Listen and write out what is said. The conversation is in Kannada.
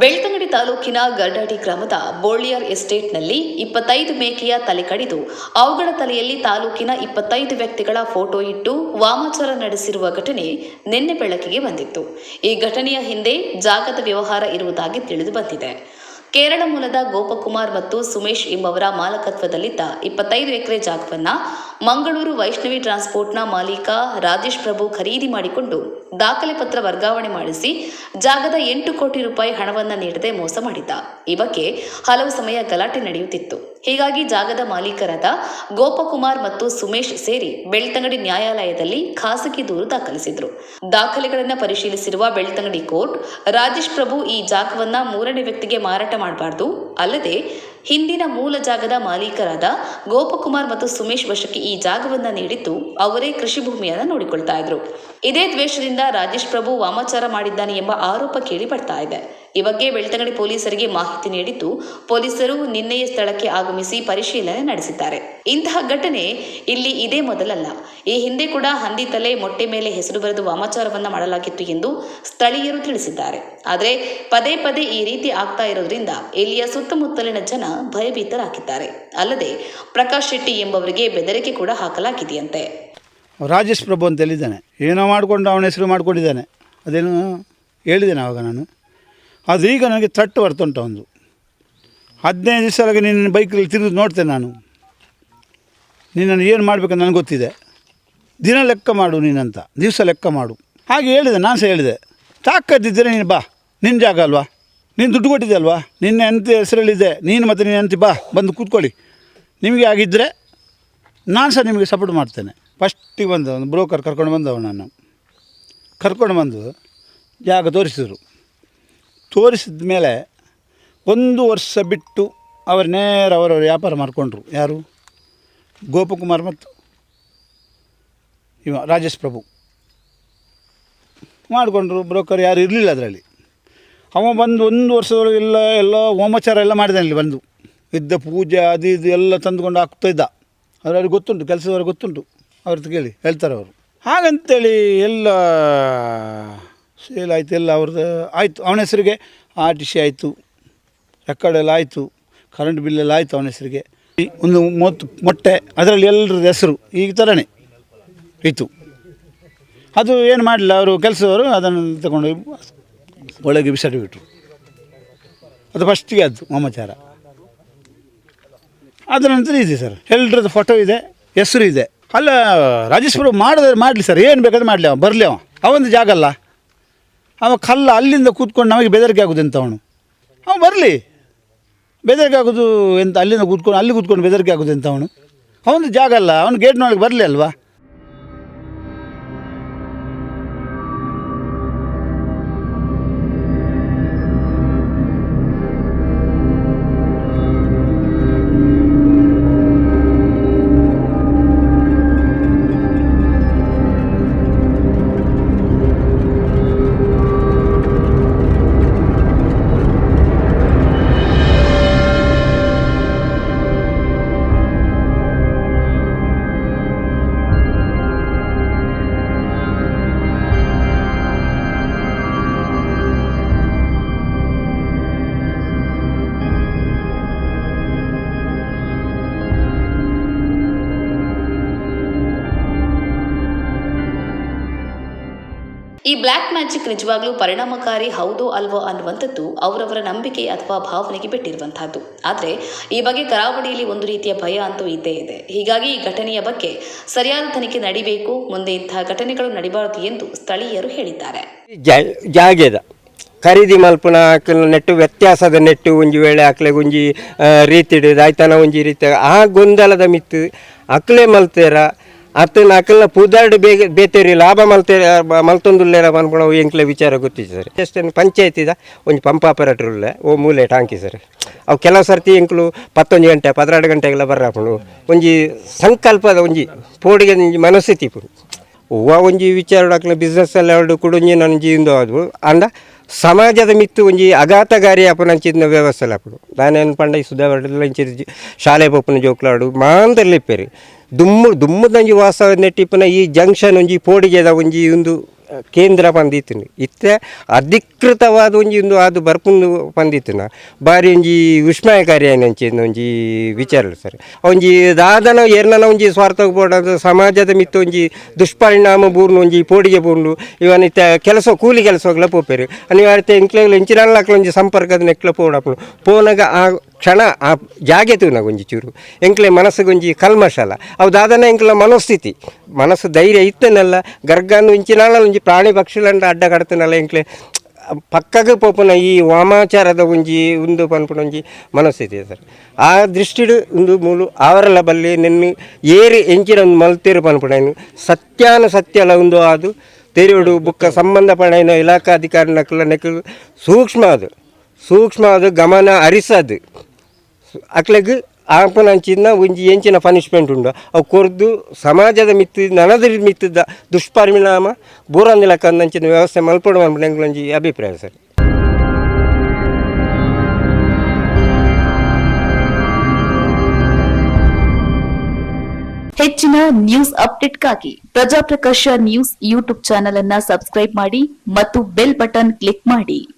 ಬೆಳ್ತಂಗಡಿ ತಾಲೂಕಿನ ಗರ್ಡಾಡಿ ಗ್ರಾಮದ ಬೋಳಿಯರ್ ಎಸ್ಟೇಟ್ನಲ್ಲಿ ಇಪ್ಪತ್ತೈದು ಮೇಕೆಯ ತಲೆ ಕಡಿದು ಅವುಗಳ ತಲೆಯಲ್ಲಿ ತಾಲೂಕಿನ ಇಪ್ಪತ್ತೈದು ವ್ಯಕ್ತಿಗಳ ಫೋಟೋ ಇಟ್ಟು ವಾಮಾಚಾರ ನಡೆಸಿರುವ ಘಟನೆ ನಿನ್ನೆ ಬೆಳಕಿಗೆ ಬಂದಿತ್ತು. ಈ ಘಟನೆಯ ಹಿಂದೆ ಜಾಗದ ವ್ಯವಹಾರ ಇರುವುದಾಗಿ ತಿಳಿದು ಬಂದಿದೆ. ಕೇರಳ ಮೂಲದ ಗೋಪಕುಮಾರ್ ಮತ್ತು ಸುಮೇಶ್ ಎಂಬವರ ಮಾಲಕತ್ವದಲ್ಲಿದ್ದ ಇಪ್ಪತ್ತೈದು ಎಕರೆ ಜಾಗವನ್ನ ಮಂಗಳೂರು ವೈಷ್ಣವಿ ಟ್ರಾನ್ಸ್ಪೋರ್ಟ್ನ ಮಾಲೀಕ ರಾಜೇಶ್ ಪ್ರಭು ಖರೀದಿ ಮಾಡಿಕೊಂಡು ದಾಖಲೆ ಪತ್ರ ವರ್ಗಾವಣೆ ಮಾಡಿಸಿ ಜಾಗದ ಎಂಟು ಕೋಟಿ ರೂಪಾಯಿ ಹಣವನ್ನ ನೀಡದೆ ಮೋಸ ಮಾಡಿದ್ದ. ಈ ಬಗ್ಗೆ ಹಲವು ಸಮಯ ಗಲಾಟೆ ನಡೆಯುತ್ತಿತ್ತು. ಹೀಗಾಗಿ ಜಾಗದ ಮಾಲೀಕರಾದ ಗೋಪಕುಮಾರ್ ಮತ್ತು ಸುಮೇಶ್ ಸೇರಿ ಬೆಳ್ತಂಗಡಿ ನ್ಯಾಯಾಲಯದಲ್ಲಿ ಖಾಸಗಿ ದೂರು ದಾಖಲಿಸಿದ್ರು. ದಾಖಲೆಗಳನ್ನು ಪರಿಶೀಲಿಸಿರುವ ಬೆಳ್ತಂಗಡಿ ಕೋರ್ಟ್, ರಾಜೇಶ್ ಪ್ರಭು ಈ ಜಾಗವನ್ನ ಮೂರನೇ ವ್ಯಕ್ತಿಗೆ ಮಾರಾಟ ಮಾಡಬಾರ್ದು, ಅಲ್ಲದೆ ಹಿಂದಿನ ಮೂಲ ಜಾಗದ ಮಾಲೀಕರಾದ ಗೋಪಕುಮಾರ್ ಮತ್ತು ಸುಮೇಶ್ ವಶಕ್ಕೆ ಈ ಜಾಗವನ್ನು ನೀಡಿದ್ದು ಅವರೇ ಕೃಷಿ ಭೂಮಿಯನ್ನು ನೋಡಿಕೊಳ್ತಾ ಇದ್ರು. ಇದೇ ದ್ವೇಷದಿಂದ ರಾಜೇಶ್ ಪ್ರಭು ವಾಮಾಚಾರ ಮಾಡಿದ್ದಾನೆ ಎಂಬ ಆರೋಪ ಕೇಳಿ ಬರ್ತಾ ಇದೆ. ಈ ಬಗ್ಗೆ ಬೆಳ್ತಂಗಡಿ ಪೊಲೀಸರಿಗೆ ಮಾಹಿತಿ ನೀಡಿದ್ದು ಪೊಲೀಸರು ನಿನ್ನೆಯ ಸ್ಥಳಕ್ಕೆ ಆಗಮಿಸಿ ಪರಿಶೀಲನೆ ನಡೆಸಿದ್ದಾರೆ. ಇಂತಹ ಘಟನೆ ಇಲ್ಲಿ ಇದೇ ಮೊದಲಲ್ಲ. ಈ ಹಿಂದೆ ಕೂಡ ಹಂದಿ ತಲೆ ಮೊಟ್ಟೆ ಮೇಲೆ ಹೆಸರು ಬರೆದು ವಾಮಾಚಾರವನ್ನು ಮಾಡಲಾಗಿತ್ತು ಎಂದು ಸ್ಥಳೀಯರು ತಿಳಿಸಿದ್ದಾರೆ. ಆದರೆ ಪದೇ ಪದೇ ಈ ರೀತಿ ಆಗ್ತಾ ಇರೋದ್ರಿಂದ ಇಲ್ಲಿಯ ಸುತ್ತಮುತ್ತಲಿನ ಜನ ಭಯಭೀತರಾಗಿದ್ದಾರೆ. ಅಲ್ಲದೆ ಪ್ರಕಾಶ್ ಶೆಟ್ಟಿ ಎಂಬವರಿಗೆ ಬೆದರಿಕೆ ಕೂಡ ಹಾಕಲಾಗಿದೆಯಂತೆ. ರಾಜೇಶ್ ಪ್ರಭು ಅಂತ ಹೇಳಿದ್ದಾನೆ ಏನೋ ಮಾಡಿಕೊಂಡು ಅವನ ಹೆಸರು ಮಾಡ್ಕೊಂಡಿದ್ದಾನೆ. ಅದೇನು ಹೇಳಿದ್ದೇನೆ ಆವಾಗ ನಾನು. ಅದು ಈಗ ನನಗೆ ಥ್ರಟ್ ಬರ್ತುಂಟು ಒಂದು. ಹದಿನೈದು ದಿವಸ ನಿನ್ನ ಬೈಕಲ್ಲಿ ತಿರುಗಿ ನೋಡ್ತೇನೆ ನಾನು. ನಿನ್ನನ್ನು ಏನು ಮಾಡಬೇಕಂತ ನನಗೆ ಗೊತ್ತಿದೆ. ದಿನ ಲೆಕ್ಕ ಮಾಡು ನೀನಂತ, ದಿವಸ ಲೆಕ್ಕ ಮಾಡು. ಹಾಗೆ ಹೇಳಿದೆ, ನಾನು ಸಹ ಹೇಳಿದೆ. ತಾಕತ್ತಿದ್ದರೆ ನೀನು ಬಾ ನಿನ್ನ ಜಾಗ ಅಲ್ವಾ? ನೀನು ದುಡ್ಡು ಕೊಟ್ಟಿದ್ದೆ ಅಲ್ವಾ? ನಿನ್ನ ಹೆಂಡತಿ ಹೆಸರಲ್ಲಿದೆ, ನೀನು ಮತ್ತು ನೀನು ಹೆಂಡತಿ ಬಾ, ಬಂದು ಕೂತ್ಕೊಳ್ಳಿ. ನಿಮಗೆ ಆಗಿದ್ದರೆ ನಾನು ಸಹ ನಿಮಗೆ ಸಪೋರ್ಟ್ ಮಾಡ್ತೇನೆ. ಫಸ್ಟಿಗೆ ಬಂದ ಬ್ರೋಕರ್ ಕರ್ಕೊಂಡು ಬಂದವ ನಾನು. ಕರ್ಕೊಂಡು ಬಂದು ಜಾಗ ತೋರಿಸಿದರು. ತೋರಿಸಿದ ಮೇಲೆ ಒಂದು ವರ್ಷ ಬಿಟ್ಟು ಅವರು ನೇರ ಅವರ ವ್ಯಾಪಾರ ಮಾಡಿಕೊಂಡ್ರು. ಯಾರು? ಗೋಪಕುಮಾರ್ ಮತ್ತು ಇವ ರಾಜೇಶ್ ಪ್ರಭು. ಮಾಡಿಕೊಂಡ್ರು, ಬ್ರೋಕರ್ ಯಾರು ಇರಲಿಲ್ಲ ಅದರಲ್ಲಿ. ಅವ ಬಂದು ಒಂದು ವರ್ಷದೊಳಗೆಲ್ಲ ಎಲ್ಲ ಹೋಮಾಚಾರ ಎಲ್ಲ ಮಾಡಿದಾನೆ ಇಲ್ಲಿ ಬಂದು. ಇದ್ದ ಪೂಜೆ, ಅದು ಇದು ಎಲ್ಲ ತಂದುಕೊಂಡು ಹಾಕ್ತಾ ಇದ್ದ. ಅವ್ರಿಗೆ ಗೊತ್ತುಂಟು, ಕೆಲಸದವ್ರಿಗೆ ಗೊತ್ತುಂಟು. ಅವ್ರದ್ದು ಕೇಳಿ, ಹೇಳ್ತಾರೆ ಅವರು. ಹಾಗಂತೇಳಿ ಎಲ್ಲ ಸೇಲ್ ಆಯಿತು ಎಲ್ಲ ಅವ್ರದ್ದು ಆಯಿತು, ಅವನ ಹೆಸರಿಗೆ ಆರ್ ಟಿ ಸಿ ಆಯಿತು ರೆಕಾರ್ಡ್ ಎಲ್ಲ ಆಯಿತು ಕರೆಂಟ್ ಬಿಲ್ ಎಲ್ಲ ಆಯಿತು ಅವನ ಹೆಸರಿಗೆ. ಒಂದು ಮೂವತ್ತು ಮೊಟ್ಟೆ, ಅದರಲ್ಲಿ ಎಲ್ಲರದ್ದು ಹೆಸರು ಈ ಥರನೇ ಇತ್ತು. ಅದು ಏನು ಮಾಡಲಿಲ್ಲ, ಅವರು ಕೆಲಸದವರು ಅದನ್ನು ತಗೊಂಡು ಒಳಗೆ ಬಿಸಾಡಿಬಿಟ್ರು ಅದು ಫಸ್ಟಿಗೆ ಅದು ಮಮಚಾರ ಅದರ ನಂತರ ಇದೆ ಸರ್ ಎಲ್ಲರದ್ದು ಫೋಟೋ ಇದೆ, ಹೆಸರು ಇದೆ. ಅಲ್ಲ, ರಾಜೇಶ್ವರ ಮಾಡಿದ್ರೆ ಮಾಡಲಿ ಸರ್ ಏನು ಬೇಕಾದ್ರೆ ಮಾಡಲಿ ಅವ, ಬರಲಿ ಅವ. ಅವಂದು ಜಾಗ ಅಲ್ಲ. ಅವ ಕಲ್ಲ ಅಲ್ಲಿಂದ ಕೂತ್ಕೊಂಡು ನಮಗೆ ಬೆದರಿಕೆ ಆಗೋದು ಎಂತ ಅವನು? ಅವ ಬರಲಿ. ಬೆದರಿಕೆ ಆಗೋದು ಎಂತ ಅಲ್ಲಿಂದ ಕೂತ್ಕೊಂಡು, ಅಲ್ಲಿ ಕೂತ್ಕೊಂಡು ಬೆದರಿಕೆ ಆಗೋದು ಎಂತ ಅವನು? ಅವನು ಜಾಗ ಅಲ್ಲ, ಅವನು ಗೇಟ್ನೊಳಗೆ ಬರಲಿ ಅಲ್ವಾ? ಈ ಬ್ಲ್ಯಾಕ್ ಮ್ಯಾಜಿಕ್ ನಿಜವಾಗ್ಲೂ ಪರಿಣಾಮಕಾರಿ ಹೌದೋ ಅಲ್ವೋ ಅನ್ನುವಂಥದ್ದು ಅವರವರ ನಂಬಿಕೆ ಅಥವಾ ಭಾವನೆಗೆ ಬಿಟ್ಟಿರುವಂತಹದ್ದು ಆದರೆ ಈ ಬಗ್ಗೆ ಕರಾವಳಿಯಲ್ಲಿ ಒಂದು ರೀತಿಯ ಭಯ ಅಂತೂ ಇದ್ದೇ ಇದೆ. ಹೀಗಾಗಿ ಈ ಘಟನೆಯ ಬಗ್ಗೆ ಸರಿಯಾದ ತನಿಖೆ ನಡಿಬೇಕು ಮುಂದೆ ಇಂತಹ ಘಟನೆಗಳು ನಡಿಬಾರದು ಎಂದು ಸ್ಥಳೀಯರು ಹೇಳಿದ್ದಾರೆ. ಜಾಗೆದ. ಖರೀದಿ ಮಲ್ಪನ ಹಾಕಲು ನೆಟ್ಟು ವ್ಯತ್ಯಾಸದ ನೆಟ್ಟು ಒಂಜಿ ವೇಳೆ ಆ, ರೀತಿ ಹಿಡಿದು ಆಯ್ತಾನ ಒಂಜಿ ರೀತಿ ಆ ಗೊಂದಲದ ಮಿತ್ತು ಅಕ್ಲೆ ಮಲ್ತೇರ ಅತ್ತನ ಅಕಲ್ನ ಪೂದಾರ್ಡ್ ಬೇಗ ಬೇತೇರಿ ಲಾಭ ಮಲ್ತೆ ಮಲ್ತೊಂದುಲ್ಲೇರ ಮನ್ಪುಣ ಎಂಕ್ಲೆ ವಿಚಾರ ಗೊತ್ತಿತ್ತು ಸರ್. ಎಷ್ಟೇನು ಪಂಚಾಯತಿದ ಒಂದು ಪಂಪ್ ಆಪರೇಟರ್ ಉಳ್ಳೆ. ಓ, ಮೂಲೆ ಟಾಂಕಿ ಸರ್. ಅವು ಕೆಲವು ಸರ್ತಿ ಎಂಕ್ಲು ಪತ್ತೊಂದು ಗಂಟೆ ಪದ್ನಾಡು ಗಂಟೆಗೆಲ್ಲ ಬರ್ರಾಪುಣು ಒಂಜಿ ಸಂಕಲ್ಪದ ಒಂಜಿ ಪೋಡಿಗೆ ಮನಸ್ಥಿತಿ ಪುಡು. ಹೂವು ಒಂಜಿ ವಿಚಾರ ಬಿಸ್ನೆಸ್ ಎಲ್ಲ ಎರಡು ಕುಡುಂಜಿ ನನ್ನ ಜೀವಿಂದ ಅದು ಅಂಡ ಸಮಾಜದ ಮಿತ್ತು ಒಂಜಿ ಅಘಾತಗಾರಿ ಅಪನಂಚಿನ ವ್ಯವಸ್ಥೆ ಅಪ್ಪಡು ನಾನೇನು ಪಂಡ ಈ ಸುಧಾರಣೆ ಶಾಲೆ ಪಪ್ಪನ ಜೋಕ್ಲಾಡು ಮಾಂದರ್ಲಿಪ್ಪೇರಿ ದುಮ್ಮು ದುಮ್ಮದಂಜಿ ವಾಸ್ತವ ನೆಟ್ಟಿಪ್ಪನ ಈ ಜಂಕ್ಷನ್ ಒಂಜಿ ಪೋಡಿಗೆದ ಒಂಜಿ ಒಂದು ಕೇಂದ್ರ ಪಂದಿತ್ತಿನ ಇತ್ತೆ ಅಧಿಕೃತವಾದ ಒಂಜಿ ಒಂದು ಅದು ಬರ್ಪುಂದು ಪಂದಿತ್ತಿನ ಬಾರಿ ಒಂಜಿ ವಿಸ್ಮಯಕಾರಿ ಆಯ್ನಂಚಿನ ಒಂಜಿ ವಿಚಾರ ಸರ್. ಒಂಜಿ ದಾದನ ಎರ್ನನ ಒಂಜಿ ಸ್ವಾರ್ಥ ಬೋಡದು ಸಮಾಜದ ಮಿತ್ತ ಒಂಜಿ ದುಷ್ಪರಿಣಾಮ ಬೂರ್ನು ಒಂಜಿ ಪೋಡಿಗೆ ಬೂರ್ನು ಇತ್ತ ಕೆಲಸ ಕೂಲಿ ಕೆಲಸಗಳ ಪೋಪೇರು. ಅನಿವಾರ್ಯತೆ ಎಂಕ್ಲೆಗ್ಲ ಇಂಚಿನಲ್ಲ ಒಂಜಿ ಸಂಪರ್ಕದ ನೆಕ್ಲ ಪೋಡಪ್ಪು ಪೋನಾಗ ಆ ಕ್ಷಣ, ಆ ಜಾಗೆ ತೂನಾಗ ಒಂಜಿ ಚೂರು. ಎಂಕ್ಲೆ ಮನಸ್ಸು ಒಂಜಿ ಕಲ್ಮಶಲ್ಲ ಅವು ದಾದನ ಎಂಕ್ಲ ಮನೋಸ್ಥಿತಿ. ಮನಸ್ಸು ಧೈರ್ಯ ಇತ್ತನಲ್ಲ, ಗರ್ಗನ್ನು ಇಂಚಿನಾಳ ಒಂಜಿ ಪ್ರಾಣಿ ಪಕ್ಷಿಲಂಡ ಅಡ್ಡ ಕಡ್ತನಲ್ಲ ಎಂಕ್ಲೆ, ಪಕ್ಕಗೆ ಪೋಪುನ ಈ ವಾಮಾಚಾರದ ಒಂಜಿ, ಉಂದು ಪನ್ಪುನ ಒಂಜಿ ಮನಸ್ಥಿತಿ ಸರ್. ಆ ದೃಷ್ಟಿಡು ಉಂದು ಮೂಲು ಆವರಲ್ಲ ಬಲ್ಲಿ ನೆನ್ನೆ ಏರಿ ಎಂಚಿನ ಒಂದು ಮಲ್ತೇರು ಪನ್ಪುಣನು ಸತ್ಯಾನ ಸತ್ಯಲ ಉಂದು ಅದು ತೆರೆಯುಡು ಬುಕ್ಕ ಸಂಬಂಧಪಡ ಇಲಾಖಾಧಿಕಾರಿ ನಕಲ ಸೂಕ್ಷ್ಮ ಅದು. ಸೂಕ್ಷ್ಮ ಅದು, ಗಮನ ಹರಿಸದು ಅಕ್ಲೆಗ್ ಆಪನಂಚಿನ ಒಂಜಿ ಎಂಚಿನ ಪನಿಷ್ಮೆಂಟ್ ಉಂಡು. ಅವು ಕೊರ್ದು ಸಮಾಜದ ಮಿತ್ತು ನನದ ಮಿತ್ತದ ದುಷ್ಪರಿಣಾಮ ಬೂರಂದಿಲಕ್ಕಂದಂಚಿನ ವ್ಯವಸ್ಥೆ ಮಲ್ಪಡು ಒಂಜಿ ಅಭಿಪ್ರಾಯ ಸರ್. ಹೆಚ್ಚಿನ ನ್ಯೂಸ್ ಅಪ್ಡೇಟ್ಗಾಗಿ ಪ್ರಜಾಪ್ರಕಾಶ ನ್ಯೂಸ್ ಯೂಟ್ಯೂಬ್ ಚಾನೆಲ್ ಅನ್ನ ಸಬ್ಸ್ಕ್ರೈಬ್ ಮಾಡಿ ಮತ್ತು ಬೆಲ್ ಬಟನ್ ಕ್ಲಿಕ್ ಮಾಡಿ.